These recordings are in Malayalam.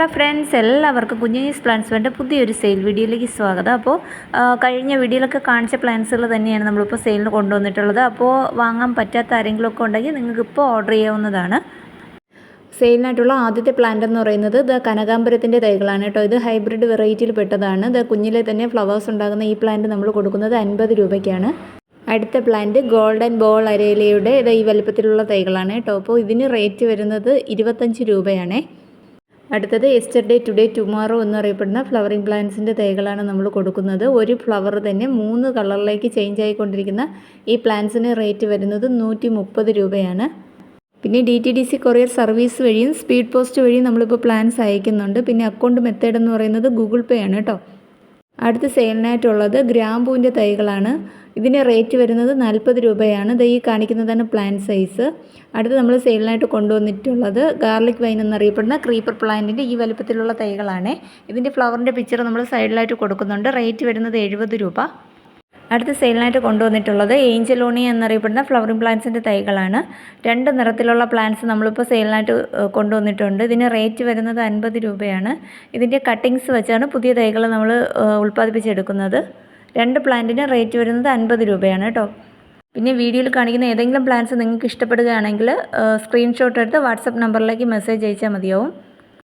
ഹലോ ഫ്രണ്ട്സ് എല്ലാവർക്കും കുഞ്ഞീസ് പ്ലാൻസ് വേണ്ട പുതിയൊരു സെയിൽ വീഡിയോയിലേക്ക് സ്വാഗതം. അപ്പോൾ കഴിഞ്ഞ വീഡിയോയിലൊക്കെ കാണിച്ച പ്ലാൻസുകൾ തന്നെയാണ് നമ്മളിപ്പോൾ സെയിലിന് കൊണ്ടുവന്നിട്ടുള്ളത്. അപ്പോൾ വാങ്ങാൻ പറ്റാത്ത ആരെങ്കിലുമൊക്കെ ഉണ്ടെങ്കിൽ നിങ്ങൾക്ക് ഇപ്പോൾ ഓർഡർ ചെയ്യാവുന്നതാണ്. സെയിലിനായിട്ടുള്ള ആദ്യത്തെ പ്ലാന്റ് എന്ന് പറയുന്നത് ദ കനകാമ്പരത്തിന്റെ തൈകളാണ് കേട്ടോ. ഇത് ഹൈബ്രിഡ് വെറൈറ്റിയിൽ പെട്ടതാണ്. ദ കുഞ്ഞിലെ തന്നെ ഫ്ലവേഴ്സ് ഉണ്ടാകുന്ന ഈ പ്ലാന്റ് നമ്മൾ കൊടുക്കുന്നത് അൻപത് രൂപയ്ക്കാണ്. അടുത്ത പ്ലാന്റ് ഗോൾഡൻ ബോൾ അരേലയുടെ ഇത് ഈ വലുപ്പത്തിലുള്ള തൈകളാണ് കേട്ടോ. അപ്പോൾ ഇതിന് റേറ്റ് വരുന്നത് ഇരുപത്തഞ്ച് രൂപയാണേ. അടുത്തത് എസ്റ്റർഡേ ടുഡേ ടുമോറോ എന്നറിയപ്പെടുന്ന ഫ്ലവറിംഗ് പ്ലാന്റ്സിന്റെ തൈകളാണ് നമ്മൾ കൊടുക്കുന്നത്. ഒരു ഫ്ലവർ തന്നെ മൂന്ന് കളറിലേക്ക് ചേഞ്ച് ആയിക്കൊണ്ടിരിക്കുന്ന ഈ പ്ലാന്റ്സിന് റേറ്റ് വരുന്നത് നൂറ്റി മുപ്പത് രൂപയാണ്. പിന്നെ D T D C courier service വഴിയും സ്പീഡ് പോസ്റ്റ് വഴിയും നമ്മളിപ്പോൾ പ്ലാൻസ് അയക്കുന്നുണ്ട്. പിന്നെ അക്കൗണ്ട് മെത്തേഡ് എന്ന് പറയുന്നത് ഗൂഗിൾ പേ ആണ് കേട്ടോ അടുത്ത സെയിലിനായിട്ടുള്ളത് ഗ്രാമ്പൂവിന്റെ തൈകളാണ്. ഇതിന്റെ റേറ്റ് വരുന്നത് നാൽപ്പത് രൂപയാണ്. ഇത് ഈ കാണിക്കുന്നതാണ് പ്ലാന്റ് സൈസ്. അടുത്ത് നമ്മൾ സെയിലിനായിട്ട് കൊണ്ടുവന്നിട്ടുള്ളത് ഗാർലിക് വൈൻ എന്നറിയപ്പെടുന്ന ക്രീപ്പർ പ്ലാന്റിന്റെ ഈ വലുപ്പത്തിലുള്ള തൈകളാണ്. ഇതിന്റെ ഫ്ലവറിന്റെ പിക്ചർ നമ്മൾ സൈഡിലായിട്ട് കൊടുക്കുന്നുണ്ട്. റേറ്റ് വരുന്നത് എഴുപത് രൂപ. അടുത്ത സെയിലിനായിട്ട് കൊണ്ടുവന്നിട്ടുള്ളത് ഏഞ്ചലോണി എന്നറിയപ്പെടുന്ന ഫ്ലവറിംഗ് പ്ലാന്റ്സിന്റെ തൈകളാണ്. രണ്ട് നിറത്തിലുള്ള പ്ലാന്റ്സ് നമ്മളിപ്പോൾ സെയിലിനായിട്ട് കൊണ്ടുവന്നിട്ടുണ്ട്. ഇതിന് റേറ്റ് വരുന്നത് അൻപത് രൂപയാണ്. ഇതിന്റെ കട്ടിങ്സ് വെച്ചാണ് പുതിയ തൈകൾ നമ്മൾ ഉൽപ്പാദിപ്പിച്ചെടുക്കുന്നത്. രണ്ട് പ്ലാന്റിന് റേറ്റ് വരുന്നത് അൻപത് രൂപയാണ് കേട്ടോ. പിന്നെ വീഡിയോയിൽ കാണിക്കുന്ന ഏതെങ്കിലും പ്ലാന്റ്സ് നിങ്ങൾക്ക് ഇഷ്ടപ്പെടുകയാണെങ്കിൽ സ്ക്രീൻഷോട്ട് എടുത്ത് വാട്സപ്പ് നമ്പറിലേക്ക് മെസ്സേജ് അയച്ചാൽ മതിയാവും.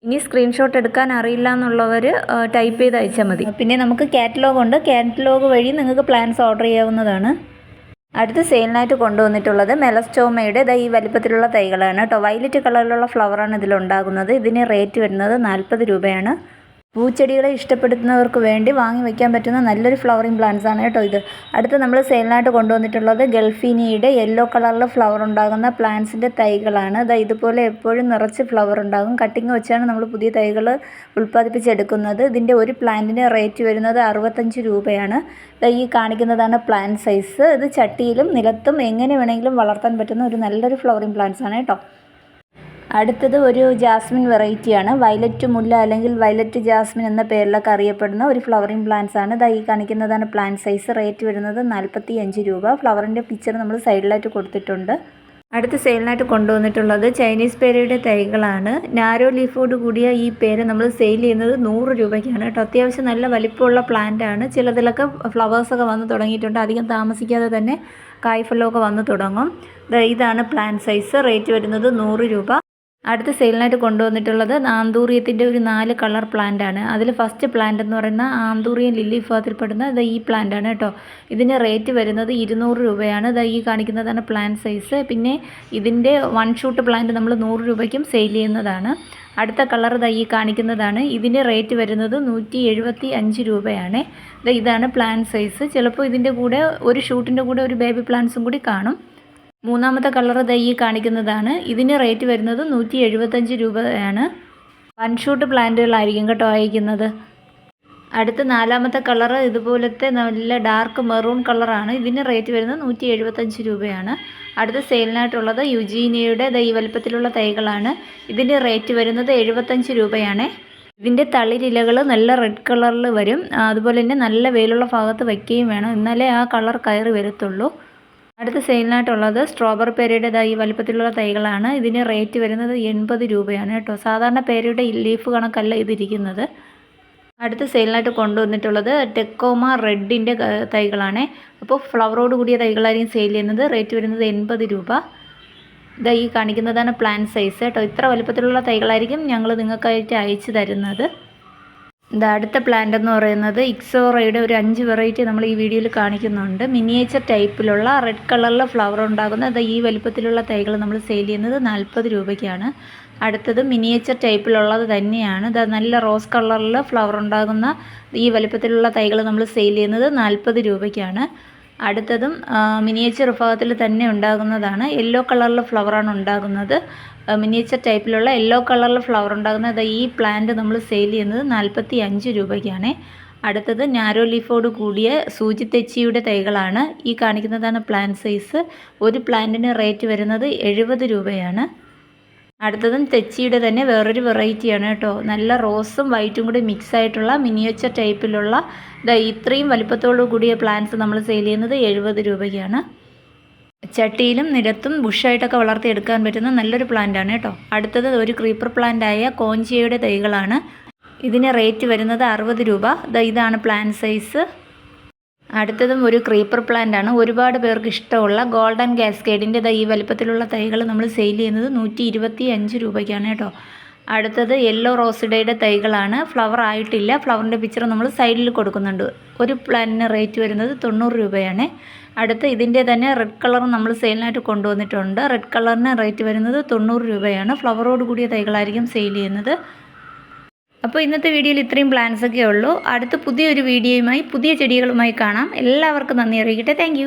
ഇനി സ്ക്രീൻഷോട്ട് എടുക്കാൻ അറിയില്ല എന്നുള്ളവർ ടൈപ്പ് ചെയ്ത് അയച്ചാൽ മതി. പിന്നെ നമുക്ക് കാറ്റലോഗ് ഉണ്ട്. കാറ്റലോഗ് വഴി നിങ്ങൾക്ക് പ്ലാൻസ് ഓർഡർ ചെയ്യാവുന്നതാണ്. അടുത്ത സെയിലിനായിട്ട് കൊണ്ടുവന്നിട്ടുള്ളത് മെലസ്റ്റോമയുടെ ഈ വലിപ്പത്തിലുള്ള തൈകളാണ് കേട്ടോ. വയലറ്റ് കളറിലുള്ള ഫ്ലവറാണ് ഇതിലുണ്ടാകുന്നത്. ഇതിന് റേറ്റ് വരുന്നത് നാൽപ്പത് രൂപയാണ്. പൂച്ചെടികളെ ഇഷ്ടപ്പെടുന്നവർക്ക് വേണ്ടി വാങ്ങി വയ്ക്കാൻ പറ്റുന്ന നല്ലൊരു ഫ്ലവറിങ് പ്ലാന്റ്സ് ആണ് കേട്ടോ ഇത്. അടുത്ത് നമ്മൾ സെയിലിനായിട്ട് കൊണ്ടുവന്നിട്ടുള്ളത് ഗൾഫീനിയുടെ യെല്ലോ കളറിൽ ഫ്ലവർ ഉണ്ടാകുന്ന പ്ലാന്റ്സിന്റെ തൈകളാണ്. ദാ ഇതുപോലെ എപ്പോഴും നിറച്ച് ഫ്ലവർ ഉണ്ടാകും. കട്ടിങ് വെച്ചാണ് നമ്മൾ പുതിയ തൈകൾ ഉൽപ്പാദിപ്പിച്ചെടുക്കുന്നത്. ഇതിന്റെ ഒരു പ്ലാന്റിന് റേറ്റ് വരുന്നത് അറുപത്തഞ്ച് രൂപയാണ്. ഈ കാണിക്കുന്നതാണ് പ്ലാന്റ് സൈസ് ഇത് ചട്ടിയിലും നിലത്തും എങ്ങനെ വേണമെങ്കിലും വളർത്താൻ പറ്റുന്ന ഒരു നല്ലൊരു ഫ്ലവറിങ് പ്ലാന്റ്സ് ആണ് കേട്ടോ. അടുത്തത് ഒരു ജാസ്മിൻ വെറൈറ്റിയാണ്. വയലറ്റ് മുല്ല അല്ലെങ്കിൽ വയലറ്റ് ജാസ്മിൻ എന്ന പേരിലൊക്കെ അറിയപ്പെടുന്ന ഒരു ഫ്ലവറിങ് പ്ലാന്റ്സ് ആണ്. ഇതായി കാണിക്കുന്നതാണ് പ്ലാന്റ് സൈസ് റേറ്റ് വരുന്നത് നാൽപ്പത്തി അഞ്ച് രൂപ ഫ്ലവറിന്റെ പിക്ചർ നമ്മൾ സൈഡിലായിട്ട് കൊടുത്തിട്ടുണ്ട്. അടുത്ത സെയിലിനായിട്ട് കൊണ്ടുവന്നിട്ടുള്ളത് ചൈനീസ് പേരയുടെ തൈകളാണ്. നാരോ ലീഫോട് കൂടിയ ഈ പേര് നമ്മൾ സെയിൽ ചെയ്യുന്നത് നൂറ് രൂപയ്ക്കാണ് കേട്ടോ. അത്യാവശ്യം നല്ല വലിപ്പമുള്ള പ്ലാന്റ് ആണ്. ചിലതിലൊക്കെ ഫ്ലവേഴ്സൊക്കെ വന്ന് തുടങ്ങിയിട്ടുണ്ട്. അധികം താമസിക്കാതെ തന്നെ കായ്ഫലമൊക്കെ വന്ന് തുടങ്ങും. ഇതാണ് പ്ലാന്റ് സൈസ് റേറ്റ് വരുന്നത് നൂറ് രൂപ. അടുത്ത സെയിലിനായിട്ട് കൊണ്ടുവന്നിട്ടുള്ളത് ആന്തൂറിയത്തിന്റെ ഒരു നാല് കളർ പ്ലാന്റ് ആണ് അതിൽ ഫസ്റ്റ് പ്ലാന്റ് എന്ന് പറയുന്ന ആന്തൂറിയൻ ലില്ലി വിഭാഗത്തിൽപ്പെടുന്ന ഇത് ഈ പ്ലാന്റ് ആണ് കേട്ടോ. ഇതിന്റെ റേറ്റ് വരുന്നത് ഇരുന്നൂറ് രൂപയാണ്. ഇത് ഈ കാണിക്കുന്നതാണ് പ്ലാന്റ് സൈസ് പിന്നെ ഇതിന്റെ വൺ ഷൂട്ട് പ്ലാന്റ് നമ്മൾ നൂറ് രൂപയ്ക്കും സെയിൽ ചെയ്യുന്നതാണ്. അടുത്ത കളർ ദാ ഈ കാണിക്കുന്നതാണ്. ഇതിന്റെ റേറ്റ് വരുന്നത് നൂറ്റി എഴുപത്തി അഞ്ച് രൂപയാണ് ഇതാണ് പ്ലാന്റ് സൈസ് ചിലപ്പോൾ ഇതിന്റെ കൂടെ ഒരു ഷൂട്ടിന്റെ കൂടെ ഒരു ബേബി പ്ലാന്റ്സും കൂടി കാണും. മൂന്നാമത്തെ കളർ ദൈ കാണിക്കുന്നതാണ്. ഇതിന് റേറ്റ് വരുന്നത് നൂറ്റി എഴുപത്തഞ്ച് രൂപയാണ്. വൺ ഷൂട്ട് പ്ലാന്റുകളായിരിക്കും കേട്ടോ അയക്കുന്നത്. അടുത്ത നാലാമത്തെ കളർ ഇതുപോലത്തെ നല്ല ഡാർക്ക് മെറൂൺ കളറാണ്. ഇതിന് റേറ്റ് വരുന്നത് നൂറ്റി എഴുപത്തഞ്ച് രൂപയാണ്. അടുത്ത സെയിലിനായിട്ടുള്ളത് യുജീനിയയുടെ ദൈ വലുപ്പത്തിലുള്ള തൈകളാണ്. ഇതിന് റേറ്റ് വരുന്നത് എഴുപത്തഞ്ച് രൂപയാണ്. ഇതിന്റെ തളിരിലകൾ നല്ല റെഡ് കളറിൽ വരും. അതുപോലെ തന്നെ നല്ല വെയിലുള്ള ഭാഗത്ത് വയ്ക്കുകയും വേണം. എന്നാലേ ആ കളർ കയറി വരത്തുള്ളൂ. അടുത്ത സെയിലിനായിട്ടുള്ളത് സ്ട്രോബെറി പേരയുടെ ഈ വലിപ്പത്തിലുള്ള തൈകളാണ്. ഇതിന് റേറ്റ് വരുന്നത് എൺപത് രൂപയാണ് കേട്ടോ. സാധാരണ പേരയുടെ ലീഫ് കണക്കല്ല ഇതിരിക്കുന്നത്. അടുത്ത സെയിലിനായിട്ട് കൊണ്ടുവന്നിട്ടുള്ളത് ടെക്കോമ റെഡിന്റെ തൈകളാണ്. അപ്പോൾ ഫ്ലവറോട് കൂടിയ തൈകളായിരിക്കും സെയിൽ ചെയ്യുന്നത്. റേറ്റ് വരുന്നത് എൺപത് രൂപ. ഇതാ ഈ കാണിക്കുന്നതാണ് പ്ലാൻ സൈസ് കേട്ടോ. ഇത്ര വലുപ്പത്തിലുള്ള തൈകളായിരിക്കും ഞങ്ങൾ നിങ്ങൾക്കായിട്ട് അയച്ചു തരുന്നത്. ഇത് അടുത്ത പ്ലാന്റ് എന്ന് പറയുന്നത് ഇക്സോറയുടെ ഒരു അഞ്ച് വെറൈറ്റി നമ്മൾ ഈ വീഡിയോയിൽ കാണിക്കുന്നുണ്ട്. മിനിയേച്ചർ ടൈപ്പിലുള്ള റെഡ് കളറിലെ ഫ്ലവർ ഉണ്ടാകുന്ന അത് ഈ വലിപ്പത്തിലുള്ള തൈകൾ നമ്മൾ സെയിൽ ചെയ്യുന്നത് നാൽപ്പത് രൂപയ്ക്കാണ്. അടുത്തത് മിനിയേച്ചർ ടൈപ്പിലുള്ളത് തന്നെയാണ്. ഇത് നല്ല റോസ് കളറിൽ ഫ്ലവർ ഉണ്ടാകുന്ന ഈ വലിപ്പത്തിലുള്ള തൈകൾ നമ്മൾ സെയിൽ ചെയ്യുന്നത് നാൽപ്പത് രൂപയ്ക്കാണ്. അടുത്തതും മിനിയേച്ചർ വിഭാഗത്തിൽ തന്നെ ഉണ്ടാകുന്നതാണ്. യെല്ലോ കളറിൽ ഫ്ലവറാണ് ഉണ്ടാകുന്നത്. മിനിയേച്ചർ ടൈപ്പിലുള്ള യെല്ലോ കളറിൽ ഫ്ലവർ ഉണ്ടാകുന്നത്. ഈ പ്ലാന്റ് നമ്മൾ സെയിൽ ചെയ്യുന്നത് നാൽപ്പത്തി അഞ്ച് രൂപയ്ക്കാണ്. അടുത്തത് നാരോ ലീഫോട് കൂടിയ സൂചി തെച്ചിയുടെ തൈകളാണ്. ഈ കാണിക്കുന്നതാണ് പ്ലാന്റ് സൈസ് ഒരു പ്ലാന്റിന് റേറ്റ് വരുന്നത് എഴുപത് രൂപയാണ്. അടുത്തതും തെച്ചിയുടെ തന്നെ വേറൊരു വെറൈറ്റിയാണ് കേട്ടോ. നല്ല റോസും വൈറ്റും കൂടി മിക്സ് ആയിട്ടുള്ള മിനിയേച്ചർ ടൈപ്പിലുള്ള ദാ ഇത്രയും വലിപ്പത്തോടു കൂടിയ പ്ലാന്റ്സ് നമ്മൾ സെയിൽ ചെയ്യുന്നത് എഴുപത് രൂപയ്ക്കാണ്. ചട്ടിയിലും നിരത്തും ബുഷായിട്ടൊക്കെ വളർത്തിയെടുക്കാൻ പറ്റുന്ന നല്ലൊരു പ്ലാന്റാണ് കേട്ടോ. അടുത്തത് ഒരു ക്രീപ്പർ പ്ലാന്റായ കോഞ്ചിയയുടെ തൈകളാണ്. ഇതിന് റേറ്റ് വരുന്നത് അറുപത് രൂപ. ഇതാണ് പ്ലാന്റ് സൈസ് അടുത്തതും ഒരു ക്രീപ്പർ പ്ലാന്റ് ആണ്. ഒരുപാട് പേർക്ക് ഇഷ്ടമുള്ള ഗോൾഡൻ കാസ്കേഡിന്റെ ദാ ഈ വലിപ്പത്തിലുള്ള തൈകൾ നമ്മൾ സെയിൽ ചെയ്യുന്നത് നൂറ്റി ഇരുപത്തി അഞ്ച് രൂപയ്ക്കാണ് കേട്ടോ. അടുത്തത് യെല്ലോ റോസിഡയുടെ തൈകളാണ്. ഫ്ലവർ ആയിട്ടില്ല. ഫ്ലവറിന്റെ പിക്ചർ നമ്മൾ സൈഡിൽ കൊടുക്കുന്നുണ്ട്. ഒരു പ്ലാന്റിന് റേറ്റ് വരുന്നത് തൊണ്ണൂറ് രൂപയാണ്. അടുത്ത് ഇതിന്റെ തന്നെ റെഡ് കളർ നമ്മൾ സെയിലിനായിട്ട് കൊണ്ടുവന്നിട്ടുണ്ട്. റെഡ് കളറിന് റേറ്റ് വരുന്നത് തൊണ്ണൂറ് രൂപയാണ്. ഫ്ലവറോട് കൂടിയ തൈകളായിരിക്കും സെയിൽ ചെയ്യുന്നത്. അപ്പോൾ ഇന്നത്തെ വീഡിയോയിൽ ഇത്രയും പ്ലാൻസ് ഒക്കെ ഉള്ളൂ. അടുത്ത പുതിയൊരു വീഡിയോയുമായി പുതിയ ചെടികളുമായി കാണാം. എല്ലാവർക്കും നന്ദി അറിയിക്കട്ടെ. താങ്ക്